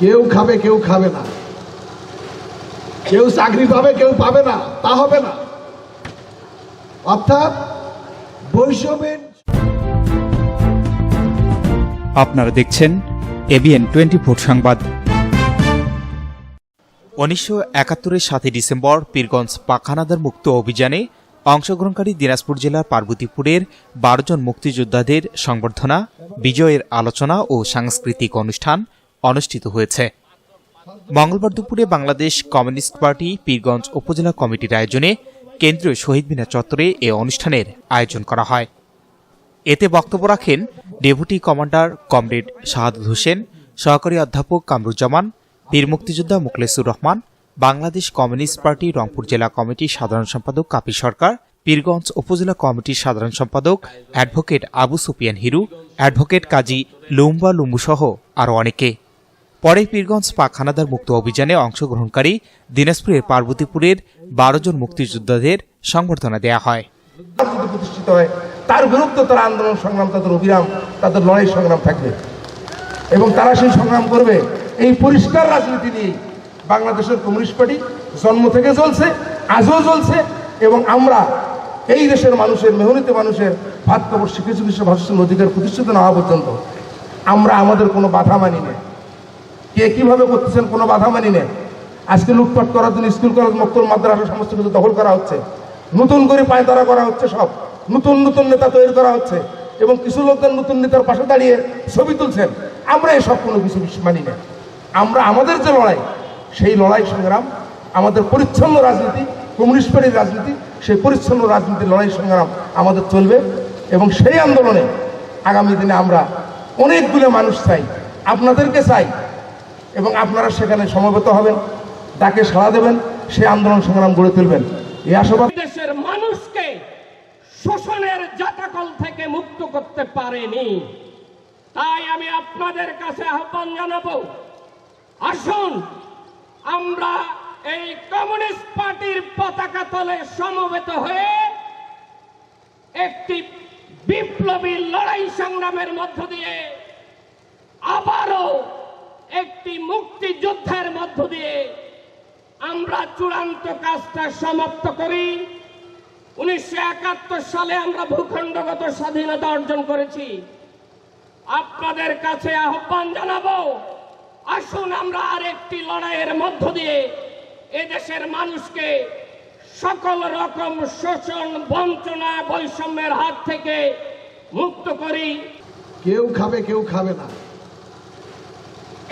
কেউ খাবে কেউ খাবে না। কেউ চাকরি পাবে, কেউ পাবে না, তা হবে না। অর্থাৎ বৈষম্যের আপনারা দেখছেন এবিএন টোয়েন্টি ফোর সংবাদ। উনিশশো একাত্তরের সাতই ডিসেম্বর পীরগঞ্জ পাখানাদার মুক্ত অভিযানে অংশগ্রহণকারী দিনাজপুর জেলার পার্বতীপুরের বারো জন মুক্তিযোদ্ধাদের সংবর্ধনা, বিজয়ের আলোচনা ও সাংস্কৃতিক অনুষ্ঠান অনুষ্ঠিত হয়েছে। মঙ্গলবার দুপুরে বাংলাদেশ কমিউনিস্ট পার্টি পীরগঞ্জ উপজেলা কমিটির আয়োজনে কেন্দ্রীয় শহীদ মিনার চত্বরে এ অনুষ্ঠানের আয়োজন করা হয়। এতে বক্তব্য রাখেন deputy commander comrade Shahadul Hossain, সহকারী অধ্যাপক কামরুজ্জামান বীর মুক্তিযোদ্ধা মুখলেসুর রহমান, বাংলাদেশ কমিউনিস্ট পার্টি রংপুর জেলা কমিটির সাধারণ সম্পাদক কাপি সরকার, পীরগঞ্জ উপজেলা কমিটির সাধারণ সম্পাদক অ্যাডভোকেট আবু সুপিয়ান হিরু, অ্যাডভোকেট কাজী লুম্বা লুম্বু সহ আরও অনেকে। পরে পীরগঞ্জ পাখানাদার মুক্ত অভিযানে অংশগ্রহণকারী দিনাজপুরের পার্বতীপুরের বারো জন মুক্তিযোদ্ধাদের সংবর্ধনা দেয়া হয়। প্রতিষ্ঠিত হয়, তার বিরুদ্ধে তারা আন্দোলন সংগ্রাম, তাদের অবিরাম, তাদের লড়াই সংগ্রাম থাকবে। এবং তারা সেই সংগ্রাম করবে। এই পরিষ্কার রাজনীতি নিয়ে বাংলাদেশের কমিউনিস্ট পার্টি জন্ম থেকে চলছে আজও চলছে এবং আমরা এই দেশের মানুষের, মেহনতি মানুষের ভাত কাপড় শিক্ষা চিকিৎসা ভাষণ অধিকার প্রতিষ্ঠিত না হওয়া পর্যন্ত আমরা আমাদের কোনো বাধা মানি না কে কীভাবে করতেছেন কোনো বাধা মানি না আজকে লুটপাট করার জন্য স্কুল, কলেজ মক্তল মাদ্রাসা সমস্ত কিছু দখল করা হচ্ছে। নতুন করে পায়তারা করা হচ্ছে সব। নতুন নতুন নেতা তৈরি করা হচ্ছে এবং কিছু লোকদের নতুন নেতার পাশে দাঁড়িয়ে ছবি তুলছেন। আমরা এসব কোনো কিছু মানি না আমরা, আমাদের যে লড়াই, সেই লড়াই সংগ্রাম, আমাদের পরিচ্ছন্ন রাজনীতি, কমিউনিস্ট পার্টির রাজনীতি, সেই পরিচ্ছন্ন রাজনীতির লড়াই সংগ্রাম আমাদের চলবে এবং সেই আন্দোলনে আগামী দিনে আমরা অনেকগুলো মানুষ চাই। আপনাদেরকে চাই এবং আপনারা সেখানে সমবেত হবেন তাকে সাড়া দেবেন, সে আন্দোলন সংগ্রাম গড়ে তুলবেন। এই আশাবাদ দেশের মানুষকে শোষণের জাতাকল থেকে মুক্ত করতে পারেনি। তাই আমি আপনাদের কাছে আহ্বান জানাব, আসুন, আমরা এই কমিউনিস্ট পার্টির পতাকা তলে সমবেত হয়ে একটি বিপ্লবী লড়াই সংগ্রামের মধ্য দিয়ে আবারও একটি মুক্তিযুদ্ধের মধ্য দিয়ে আমরা চূড়ান্ত কাজটা সমাপ্ত করি। উনিশশো একাত্তর সালে আমরা ভূখণ্ডগত স্বাধীনতা অর্জন করেছি। আপনাদের কাছে আহ্বান জানাব, আসুন আমরা আরেকটি লড়াইয়ের মধ্য দিয়ে এদেশের মানুষকে সকল রকম শোষণ, বঞ্চনা, বৈষম্যের হাত থেকে মুক্ত করি। কেউ খাবে কেউ খাবে না।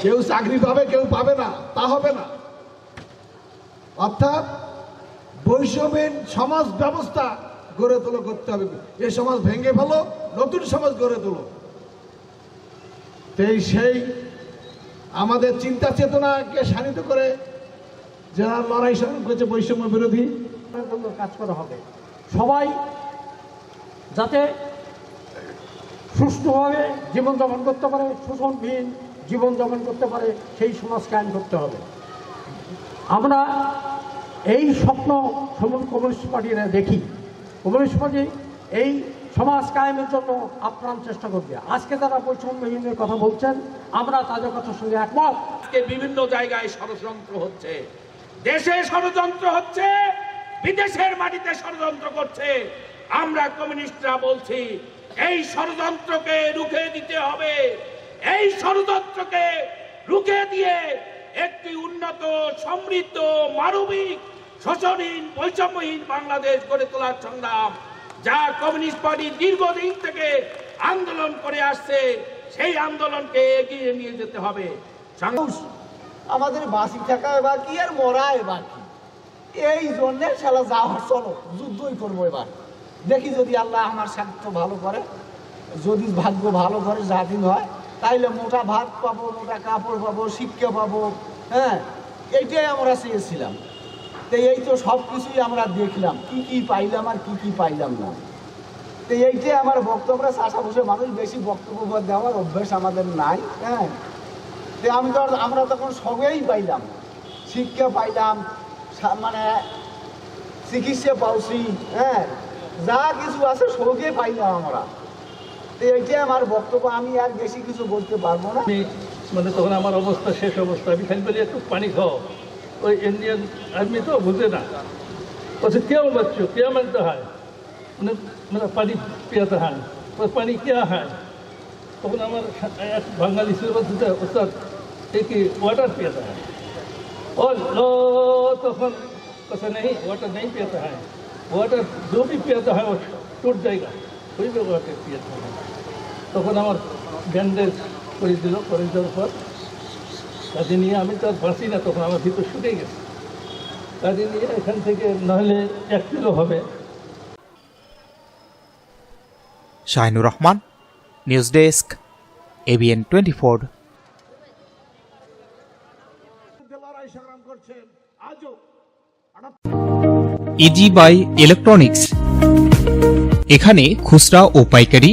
কেউ চাকরি পাবে, কেউ পাবে না, তা হবে না। অর্থাৎ বৈষম্যের সমাজ ব্যবস্থা গড়ে তোলো করতে হবে। এই সমাজ ভেঙে ফেলো, নতুন সমাজ গড়ে তোলো। সেই সেই আমাদের চিন্তা চেতনাকে শানিত করে যারা লড়াই সংগ্রাম করেছে বৈষম্য বিরোধী কাজ করা হবে। সবাই যাতে সুষ্ঠুভাবে জীবনযাপন করতে পারে, শোষণবিহীন জীবনযাপন করতে পারে, সেই সমাজ কায়েম করতে হবে। আমরা এই স্বপ্ন কমিউনিস্ট পার্টিরা দেখি। কমিউনিস্ট পার্টি এই সমাজ কায়েমের জন্য আপ্রাণ চেষ্টা করবে। আজকে তারা বৈষম্যহীনের কথা বলছেন, আমরা তাদের কথার সঙ্গে একমত। আজকে বিভিন্ন জায়গায় ষড়যন্ত্র হচ্ছে। দেশে ষড়যন্ত্র হচ্ছে, বিদেশের মাটিতে ষড়যন্ত্র করছে। আমরা কমিউনিস্টরা বলছি, এই ষড়যন্ত্রকে রুখে দিতে হবে। এই ষড়যন্ত্রকে রুখে দিয়ে একটি উন্নত, সমৃদ্ধ, মানবিক, শোষণহীন, বৈষম্যহীন বাংলাদেশ গড়ে তোলার সংগ্রাম যা কমিউনিস্ট পার্টি দীর্ঘদিন থেকে আন্দোলন করে আসছে, সেই আন্দোলনকে এগিয়ে নিয়ে যেতে হবে। আমাদের বাঁচি থাকা এবার কি আর মরা এবার কি? এই জন্যে শালা যাওয়ার চলো, যুদ্ধই করব এবার। দেখি যদি আল্লাহ আমার স্বাস্থ্য ভালো করে, যদি ভাগ্য ভালো করে জাতিন হয় তাইলে মোটা ভাত পাবো, মোটা কাপড় পাবো শিক্ষা পাবো হ্যাঁ? এইটাই আমরা চেয়েছিলাম। তো এই তো সব কিছুই আমরা দেখলাম। কি কি পাইলাম আর কি কি পাইলাম না। তো এইটাই আমার বক্তব্য। চাষা বসে মানুষ বেশি বক্তব্য দেওয়ার অভ্যেস আমাদের নাই হ্যাঁ? তো আমি তো আমরা তখন সবেই পাইলাম। শিক্ষা পাইলাম মানে চিকিৎসা পাওছি হ্যাঁ? যা কিছু আছে সবই পাইলাম আমরা। এইটাই আমার বক্তব্য আমি আর বেশি কিছু বলতে পারবো না মানে তখন আমার অবস্থা শেষ অবস্থা আমি খালি বলি একটু পানি খাও ওই ইন্ডিয়ান আর্মি তো বুঝে না বলছে কেউ বাচ্চ কেউ মানতে হয় মানে মানে পানি পেয়াতে হয় পানি কে হয় তখন আমার এক বাঙালি ছিল বলছে ওস্তাদ কি वाटर पीता है और लो तो फिर कैसे नहीं वाटर नहीं पीता है वाटर जो भी पीता है वो टूट जाएगा कोई भी वाटर पीता है তখন আমার ব্যান্ডেজ করে দিল করে দেওয়ার পর কাজে নিয়ে আমি তো আর বাঁচি না তখন আমার ভিতর শুকে গেছে। কাজে নিয়ে এখান থেকে নাহলে এক কিলো হবে। Shahinur Rahman news desk A B N twenty four. Easy buy electronics. এখানে খুচরা ও পাইকারি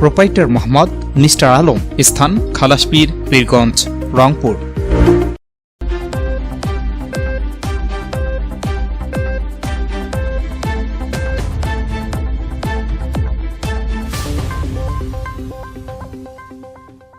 প্রোপাইটার মোহাম্মদ মিস্টার আলম স্থান খালাসপীর পীরগঞ্জ রংপুর।